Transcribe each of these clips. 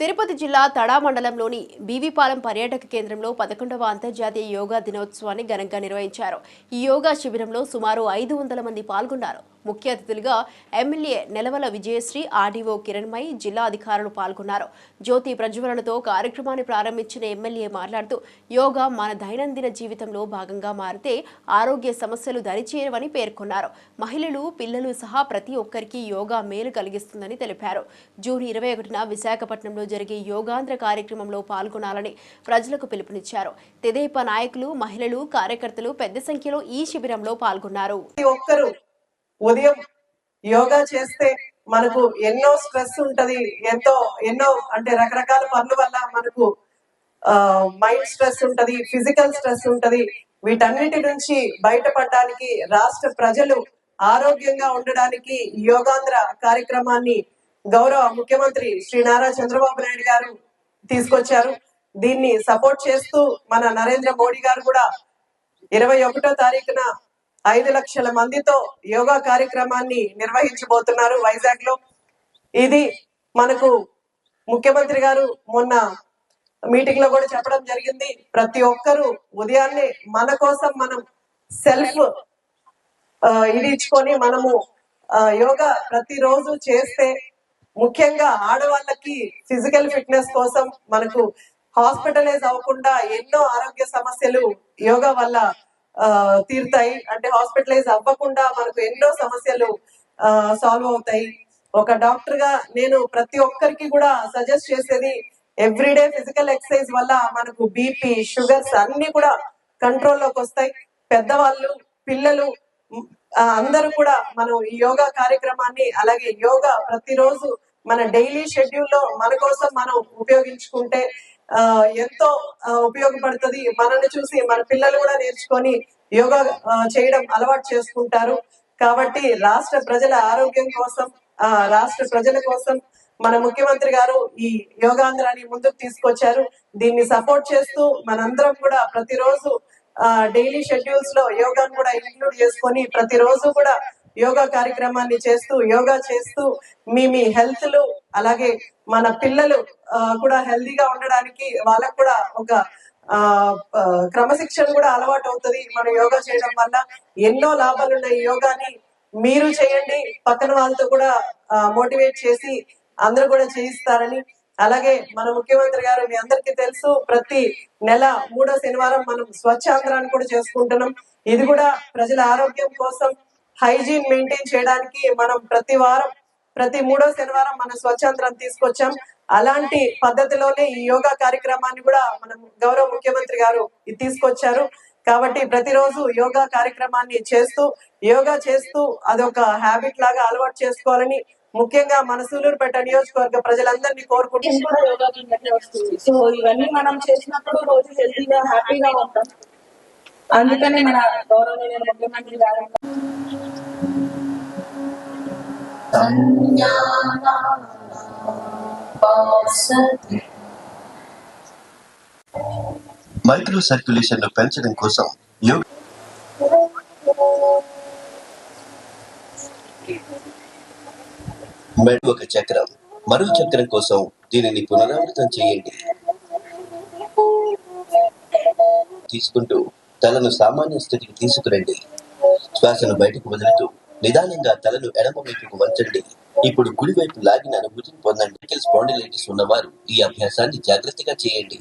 తిరుపతి జిల్లా తడా మండలంలోని బీవీపాలెం పర్యాటక కేంద్రంలో పదకొండవ అంతర్జాతీయ యోగా దినోత్సవాన్ని ఘనంగా నిర్వహించారు. ఈ యోగా శిబిరంలో సుమారు ఐదు వందల మంది పాల్గొన్నారు. ముఖ్య అతిథులుగా ఎమ్మెల్యే నెలవల విజయశ్రీ ఆర్డీఓ కిరణ్మయి జిల్లా అధికారులు పాల్గొన్నారు. జ్యోతి ప్రజ్వలనతో కార్యక్రమాన్ని ప్రారంభించిన ఎమ్మెల్యే మాట్లాడుతూ యోగా మన దైనందిన జీవితంలో భాగంగా మారితే ఆరోగ్య సమస్యలు దరిచేరవని పేర్కొన్నారు. మహిళలు పిల్లలు సహా ప్రతి ఒక్కరికి యోగా మేలు కలిగిస్తుందని తెలిపారు. జూన్ ఇరవై ఒకటిన విశాఖపట్నంలో జరిగే యోగాంధ్ర కార్యక్రమంలో పాల్గొనాలని ప్రజలకు పిలుపునిచ్చారు. తెదేపా నాయకులు మహిళలు కార్యకర్తలు పెద్ద సంఖ్యలో ఈ శిబిరంలో పాల్గొన్నారు. ఒక్కరు ఉదయం యోగా చేస్తే మనకు ఎన్నో స్ట్రెస్ ఉంటది ఎంతో ఎన్నో అంటే రకరకాల పనుల వల్ల మనకు మైండ్ స్ట్రెస్ ఉంటది ఫిజికల్ స్ట్రెస్ ఉంటది. వీటన్నిటి నుంచి బయటపడడానికి రాష్ట్ర ప్రజలు ఆరోగ్యంగా ఉండడానికి యోగాంధ్ర కార్యక్రమాన్ని గౌరవ ముఖ్యమంత్రి శ్రీ నారా చంద్రబాబు నాయుడు గారు తీసుకొచ్చారు. దీన్ని సపోర్ట్ చేస్తూ మన నరేంద్ర మోడీ గారు కూడా ఇరవై ఒకటో తారీఖున ఐదు లక్షల మందితో యోగా కార్యక్రమాన్ని నిర్వహించబోతున్నారు వైజాగ్లో. ఇది మనకు ముఖ్యమంత్రి గారు మొన్న మీటింగ్లో కూడా చెప్పడం జరిగింది. ప్రతి ఒక్కరూ ఉదయాన్నే మన కోసం మనం సెల్ఫ్ ఇది ఇచ్చుకొని మనము యోగా ప్రతిరోజు చేస్తే ముఖ్యంగా ఆడవాళ్ళకి ఫిజికల్ ఫిట్నెస్ కోసం మనకు హాస్పిటలైజ్ అవ్వకుండా ఎన్నో ఆరోగ్య సమస్యలు యోగా వల్ల తీరుతాయి. అంటే హాస్పిటలైజ్ అవ్వకుండా మనకు ఎన్నో సమస్యలు సాల్వ్ అవుతాయి. ఒక డాక్టర్గా నేను ప్రతి ఒక్కరికి కూడా సజెస్ట్ చేసేది ఎవ్రీడే ఫిజికల్ ఎక్సర్సైజ్ వల్ల మనకు బీపీ షుగర్స్ అన్ని కూడా కంట్రోల్లోకి వస్తాయి. పెద్దవాళ్ళు పిల్లలు అందరూ కూడా మనం ఈ యోగా కార్యక్రమాన్ని అలాగే యోగా ప్రతిరోజు మన డైలీ షెడ్యూల్లో మన కోసం మనం ఉపయోగించుకుంటే ఎంతో ఉపయోగపడుతుంది. మనల్ని చూసి మన పిల్లలు కూడా నేర్చుకొని యోగా చేయడం అలవాటు చేసుకుంటారు. కాబట్టి రాష్ట్ర ప్రజల ఆరోగ్యం కోసం ఆ రాష్ట్ర ప్రజల కోసం మన ముఖ్యమంత్రి గారు ఈ యోగాంధ్రాన్ని ముందుకు తీసుకొచ్చారు. దీన్ని సపోర్ట్ చేస్తూ మనందరం కూడా ప్రతిరోజు డైలీ షెడ్యూల్స్లో యోగాను కూడా ఇంక్లూడ్ చేసుకొని ప్రతిరోజు కూడా యోగా కార్యక్రమాన్ని చేస్తూ యోగా చేస్తూ మీ మీ హెల్త్లు అలాగే మన పిల్లలు కూడా హెల్దీగా ఉండడానికి వాళ్ళకు కూడా ఒక ఆ క్రమశిక్షణ కూడా అలవాటు అవుతుంది. మనం యోగా చేయడం వల్ల ఎన్నో లాభాలు ఉన్నాయి. యోగాని మీరు చేయండి. పక్కన వాళ్ళతో కూడా మోటివేట్ చేసి అందరూ కూడా చేయిస్తారని. అలాగే మన ముఖ్యమంత్రి గారు మీ అందరికీ తెలుసు ప్రతి నెల మూడో శనివారం మనం స్వచ్ఛాంధ్రాన్ని కూడా చేసుకుంటున్నాం. ఇది కూడా ప్రజల ఆరోగ్యం కోసం హైజీన్ మెయింటైన్ చేయడానికి మనం ప్రతి వారం ప్రతి మూడో శనివారం మనం స్వచ్ఛాంతరం తీసుకొచ్చాం. అలాంటి పద్ధతిలోనే ఈ యోగా కార్యక్రమాన్ని కూడా మనం గౌరవ ముఖ్యమంత్రి గారు తీసుకొచ్చారు. కాబట్టి ప్రతిరోజు యోగా కార్యక్రమాన్ని చేస్తూ యోగా చేస్తూ అదొక హ్యాబిట్ లాగా అలవాటు చేసుకోవాలని ముఖ్యంగా మన సూలూరుపేట నియోజకవర్గ ప్రజలందరినీ కోరుకుంటున్నాం. సో ఇవన్నీ మనం చేసినప్పుడు రోజు హెల్తీగా హ్యాపీగా ఉంటాం. అందుకనే మన గౌరవనీయ ముఖ్యమంత్రి గారు మైక్రో సర్క్యులేషన్ను పెంచడం కోసం యోగా మెడ ఒక చక్రం మరో చక్రం కోసం దీనిని పునరావృతం చేయండి. తీసుకుంటూ తలను సామాన్య స్థితికి తీసుకురండి. శ్వాసను బయటకు వదులుతూ నిదానంగా తలను ఎడమ వైపుకు వంచండి. ఇప్పుడు కుడి వైపు లాగిన అనుభూతిని పొందండి. స్పాండిలైటిస్ ఉన్నవారు ఈ అభ్యాసాన్ని జాగ్రత్తగా చేయండి.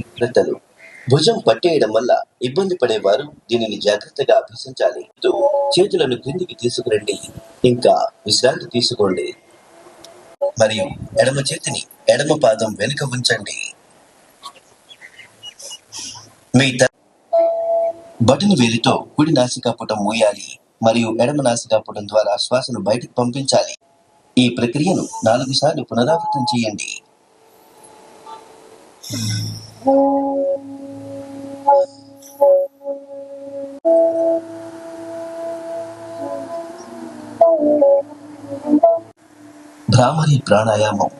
జాగ్రత్తలు భుజం పట్టేయడం వల్ల ఇబ్బంది పడేవారు దీనిని జాగ్రత్తగా అభ్యసించాలి. చేతులను క్రిందికి తీసుకురండి. ఇంకా విశ్రాంతి తీసుకోండి. మరియు ఎడమ చేతిని ఎడమ పాదం వెనుక ఉంచండి. మీ బటన్ వేలితో కుడి నాసికాపుటం మూయాలి మరియు ఎడమ నాసికాపుటం ద్వారా శ్వాసను బయటకు పంపించాలి. ఈ ప్రక్రియను నాలుగు సార్లు పునరావృతం చేయండి. భ్రామరి ప్రాణాయామం.